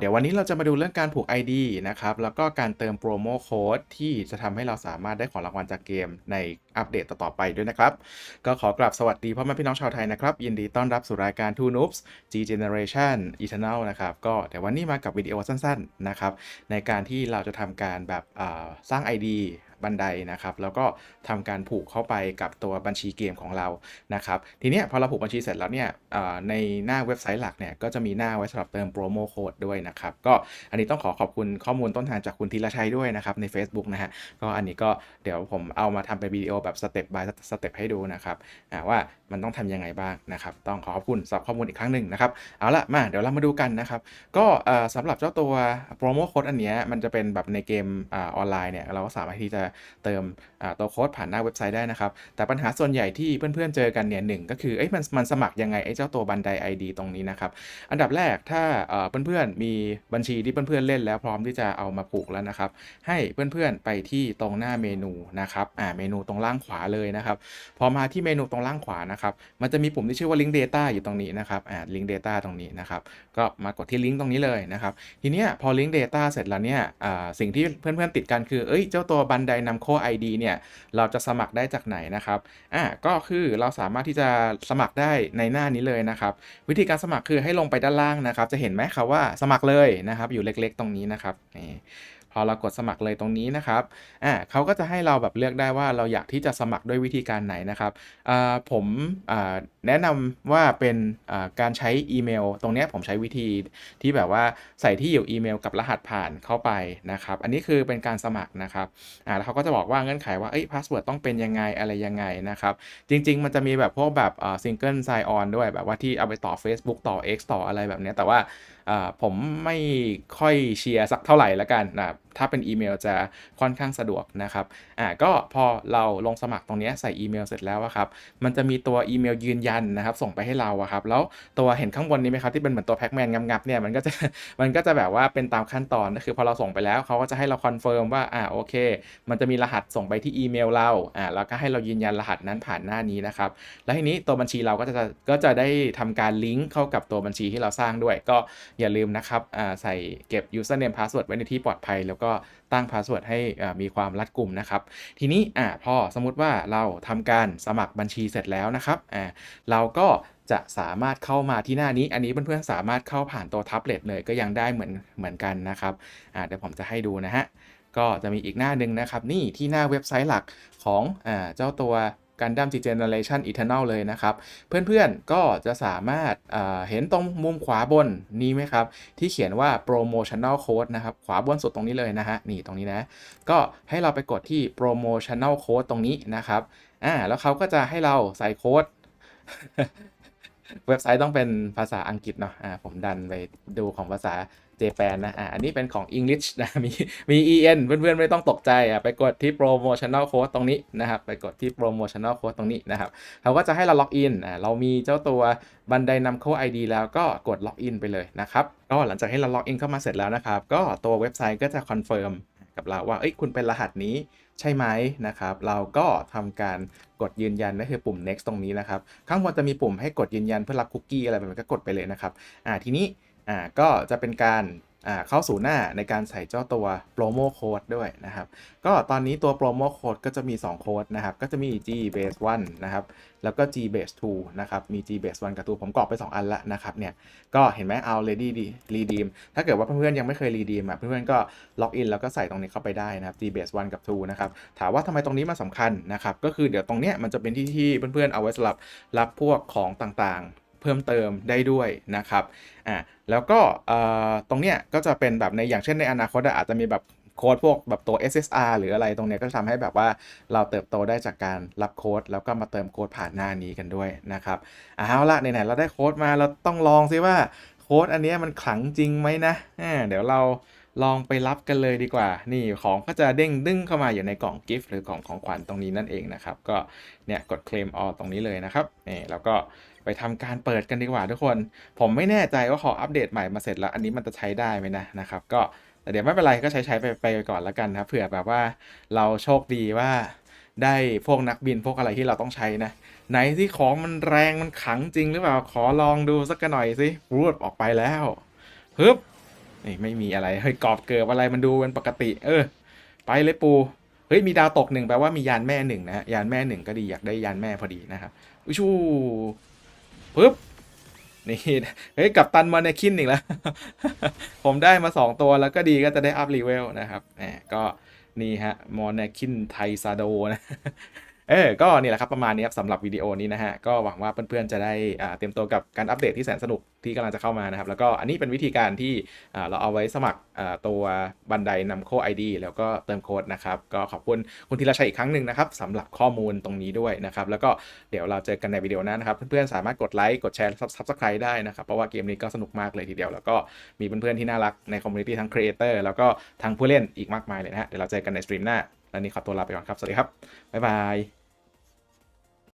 เดี๋ยววันนี้เราจะมาดูเรื่องการผูก ID นะครับ แล้วก็การเติมโปรโมโค้ดที่จะทำให้เราสามารถได้ของรางวัลจากเกมในอัปเดตต่อๆไปด้วยนะครับ ก็ขอกราบสวัสดีพ่อแม่พี่น้องชาวไทยนะครับ ยินดีต้อนรับสู่รายการ Two Noobs G Generation Eternal นะครับ ก็เดี๋ยววันนี้มากับวิดีโอสั้นๆนะครับ ในการที่เราจะทำการแบบสร้าง ID บันไดนะครับ แล้วก็ทำการผูกเข้าไปกับตัวบัญชีเกมของเรานะครับ ทีนี้พอเราผูกบัญชีเสร็จแล้วเนี่ยในหน้าเว็บไซต์หลักเนี่ยก็จะมีหน้าไว้สำหรับเติมโปรโมโค้ดด้วยนะครับ ก็อันนี้ต้องขอขอบคุณข้อมูลต้นทางจากคุณธีรชัยด้วยนะครับใน Facebook นะฮะ ก็อันนี้ก็เดี๋ยวผมเอามาทำเป็นวิดีโอแบบสเต็ป by สเต็ปให้ดูนะครับว่ามันต้องทำยังไงบ้างนะครับ ต้องขอขอบคุณสำหรับข้อมูลอีกครั้งหนึ่งนะครับ เอาละมาเดี๋ยวเรามาดูกันนะครับ ก็เอ่อสำหรับเจ้าตัวโปรโมโค้ดอันนี้มันจะเป็นแบบในเกมอออนไลน์เนี่ยเราก็สามารถที่จะเติมตัวโค้ดผ่านหน้าเว็บไซต์ได้นะครับ แต่ปัญหาส่วนใหญ่ที่เพื่อนๆเจอกันเนี่ยหนึ่งก็คือเอ้ยมันมันสมัครยังไงไอ้เจ้าตัวบันได ID ตรงนี้นะครับ อันดับแรกถ้าเพื่อนๆมีบัญชีที่เพื่อนๆเล่นแล้วพร้อมที่จะเอามาผูกแล้วนะครับ ให้เพื่อนๆไปที่ตรงหน้าเมนูนะครับอ่าเมนูตรงล่างขวาเลยนะครับ พอมาที่เมนูตรงล่างขวานะครับ มันจะมีปุ่มที่ชื่อว่า Link Data อยู่ตรงนี้นะครับอ่า Link Data ตรงนี้นะครับ ก็มากดที่ลิงก์ตรงนี้เลยนะครับ ทีเนี้ยพอ Link Data เสร็จแล้วเนี่ยอ่าสิ่งที่เพื่อนๆติดกันคือเอ้ยเจ้าตัวบันไดนำโค้ด ID เนี่ยเราจะสมัครได้จากไหนนะครับอ่าก็คือเราสามารถที่จะสมัครได้ในหน้านี้เลยนะครับ วิธีการสมัครคือให้ลงไปด้านล่างนะครับ จะเห็นไหมครับว่าสมัครเลยนะครับ อยู่เล็กๆตรงนี้นะครับนี่พอเรากดสมัครเลยตรงนี้นะครับ อ่าเขาก็จะให้เราแบบเลือกได้ว่าเราอยากที่จะสมัครด้วยวิธีการไหนนะครับ อ่า ผม อ่า แนะนำว่าเป็นการใช้อีเมล ตรงนี้ผมใช้วิธีที่แบบว่าใส่ที่อยู่อีเมลกับรหัสผ่านเข้าไปนะครับ อันนี้คือเป็นการสมัครนะครับอ่าแล้วเขาก็จะบอกว่าเงื่อนไขว่าเอ้ยพาสเวิร์ดต้องเป็นยังไงอะไรยังไงนะครับ จริง ๆ มันจะมีแบบพวกแบบซิงเกิลไซออนด้วยแบบว่าที่เอาไปต่อ Facebook ต่อ X ต่ออะไรแบบนี้แต่ว่าอ่าผมไม่ค่อยเชียร์สักเท่าไหร่ละกันนะถ้าเป็นอีเมลจะค่อนข้างสะดวกนะครับอ่าก็พอเราลงสมัครตรงนี้ใส่อีเมลเสร็จแล้วอะครับมันจะมีตัวอีเมลยืนยันนะครับ ส่งไปให้เราอะครับแล้วตัวเห็นข้างบนนี้ไหมครับที่เป็นเหมือนตัวแพ็กแมนงับๆเนี่ยมันก็จะมันก็จะแบบว่าเป็นตามขั้นตอนก็คือพอเราส่งไปแล้วเขาก็จะให้เราคอนเฟิร์มว่าอ่าโอเค มันจะมีรหัสส่งไปที่อีเมลเราอ่าแล้วก็ให้เรายืนยันรหัสนั้นผ่านหน้านี้นะครับแล้วทีนี้ตัวบัญชีเราก็จะก็จะได้ทำการลิงก์เข้ากับตัวบัญชีที่เราสร้างด้วย ก็อย่าลืมนะครับอ่าใส่เก็บ username password ไว้ในที่ปลอดภัยแล้วก็ตั้ง password ให้มีความรัดกุมนะครับ ทีนี้อ่าพอสมมุติว่าเราทำการสมัครบัญชีเสร็จแล้วนะครับอ่าเราก็จะสามารถเข้ามาที่หน้านี้ อันนี้เพื่อนๆสามารถเข้าผ่านตัวแท็บเล็ตเลยก็ยังได้เหมือนเหมือนกันนะครับอ่าเดี๋ยวผมจะให้ดูนะฮะก็จะมีอีกหน้าหนึ่งนะครับ นี่ที่หน้าเว็บไซต์หลักของอเจ้าตัว Gundam G Generation Eternal เลยนะครับ เพื่อนๆก็จะสามารถเห็นตรงมุมขวาบนนี้ไหมครับ ที่เขียนว่า promotional code นะครับ ขวาบนสุดตรงนี้เลยนะฮะ นี่ตรงนี้นะ ก็ให้เราไปกดที่ promotional code ตรงนี้นะครับอ่าแล้วเขาก็จะให้เราใส่โค้ดเว็บไซต์ต้องเป็นภาษาอังกฤษเนาะอ่าผมดันไปดูของภาษา เจแปนนะอ่าอันนี้เป็นของ English นะมีมี en เพื่อนๆ ไม่ต้องตกใจอะไปกดที่ promotional code ตรงนี้นะครับไปกดที่ promotional code ตรงนี้นะครับเขาก็จะให้เราล็อกอินอ่าเรามีเจ้าตัวบันไดนำโค้ด ID แล้วก็กดล็อกอินไปเลยนะครับก็หลังจากให้เราล็อกอินเข้ามาเสร็จแล้วนะครับก็ตัวเว็บไซต์ก็จะคอนเฟิร์มกับเราว่าเอ้ยคุณเป็นรหัสนี้ใช่ไหมนะครับ เราก็ทำการกดยืนยันนั่นคือปุ่ม next ตรงนี้นะครับ ข้างบนจะมีปุ่มให้กดยืนยันเพื่อรับคุกกี้อะไรแบบนี้ก็กดไปเลยนะครับ อ่าทีนี้ อ่าก็จะเป็นการอ่าเข้าสู่หน้าในการใส่เจ้าตัวโปรโมโค้ดด้วยนะครับ ก็ตอนนี้ตัวโปรโมโค้ดก็จะมี 2 โค้ดนะครับ ก็จะมี G base 1นะครับ แล้วก็ G base 2นะครับ มี G base 1กับ2ผมกรอกไป 2 อันละนะครับเนี่ย ก็เห็นไหมเอา ready redeem ถ้าเกิดว่าเพื่อนๆยังไม่เคย redeem อะเพื่อนๆก็ล็อกอินแล้วก็ใส่ตรงนี้เข้าไปได้นะครับ G base 1กับ 2 นะครับ ถามว่าทำไมตรงนี้มันสำคัญนะครับ ก็คือเดี๋ยวตรงเนี้ยมันจะเป็นที่ที่เพื่อนๆเอาไว้สำหรับรับพวกของต่างๆ เพิ่มเติมได้ด้วยนะครับอ่าแล้วก็ตรงเนี้ยก็จะเป็นแบบในอย่างเช่นในอนาคตอาจจะมีแบบโค้ดพวกแบบตัว SSR หรืออะไรตรงเนี้ยก็ทำให้แบบว่าเราเติบโตได้จากการรับโค้ด แล้วก็มาเติมโค้ดผ่านหน้านี้กันด้วยนะครับเอาละไหนๆเราได้โค้ดมาเราต้องลองซิว่าโค้ดอันนี้มันขลังจริงไหมนะเดี๋ยวเรา ลองไปรับกันเลยดีกว่า นี่ของก็จะเด้งดึ้งเข้ามาอยู่ในกล่องกิฟต์หรือกล่องของขวัญตรงนี้นั่นเองนะครับ ก็เนี่ยกดเคลมออตรงนี้เลยนะครับนี่แล้วก็ไปทำการเปิดกันดีกว่าทุกคน ผมไม่แน่ใจว่าขออัปเดตใหม่มาเสร็จแล้ว อันนี้มันจะใช้ได้ไหมนะนะครับ ก็แต่เดี๋ยวไม่เป็นไรก็ใช้ใช้ไปไปก่อนแล้วกันนะครับเผื่อแบบว่าเราโชคดีว่าได้พวกนักบินพวกอะไรที่เราต้องใช้นะ ไหนที่ของมันแรงมันขังจริงหรือเปล่าขอลองดูสักหน่อยสิรูดออกไปแล้วฮึบ นี่ไม่มีอะไรเฮ้ยกรอบเกิบอะไรมันดูเป็นปกติ เออ ไปเลยปูเฮ้ยมีดาวตกหนึ่งแปลว่ามียานแม่หนึ่งนะฮะยานแม่หนึ่งก็ดีอยากได้ยานแม่พอดีนะครับอุยชูปึ๊บนี่เฮ้ยกับตันมาในคินอีกแล้ว ผมได้มา 2 ตัวแล้วก็ดีก็จะได้อัพรีเวลนะครับแหมก็นี่ฮะมอนแนคินไทซาโดนะ เออ ก็นี่แหละครับประมาณนี้ครับสำหรับวิดีโอนี้นะฮะ ก็หวังว่าเพื่อนๆ จะได้เตรียมตัวกับการอัปเดตที่แสนสนุกที่กำลังจะเข้ามานะครับ แล้วก็อันนี้เป็นวิธีการที่เราเอาไว้สมัครตัวบันไดนำโค้ด ID แล้วก็เติมโค้ดนะครับ ก็ขอบคุณคุณธีรชัยอีกครั้งหนึ่งนะครับสำหรับข้อมูลตรงนี้ด้วยนะครับ แล้วก็เดี๋ยวเราเจอกันในวิดีโอหน้านะครับ เพื่อนๆ สามารถกดไลค์กดแชร์ซับสไครต์ได้นะครับ เพราะว่าเกมนี้ก็สนุกมากเลยทีเดียว แล้วก็มีเพื่อนๆ ที่น่ารักในคอมมูนิตี้ทั้งครีเอเตอร์แล้วก็ทั้งผู้เล่นอีกมากมายเลยนะฮะ เดี๋ยวเราเจอกันในสตรีมหน้าแล้วนี้ขอตัวลาไปก่อนครับ สวัสดีครับ บ๊ายบาย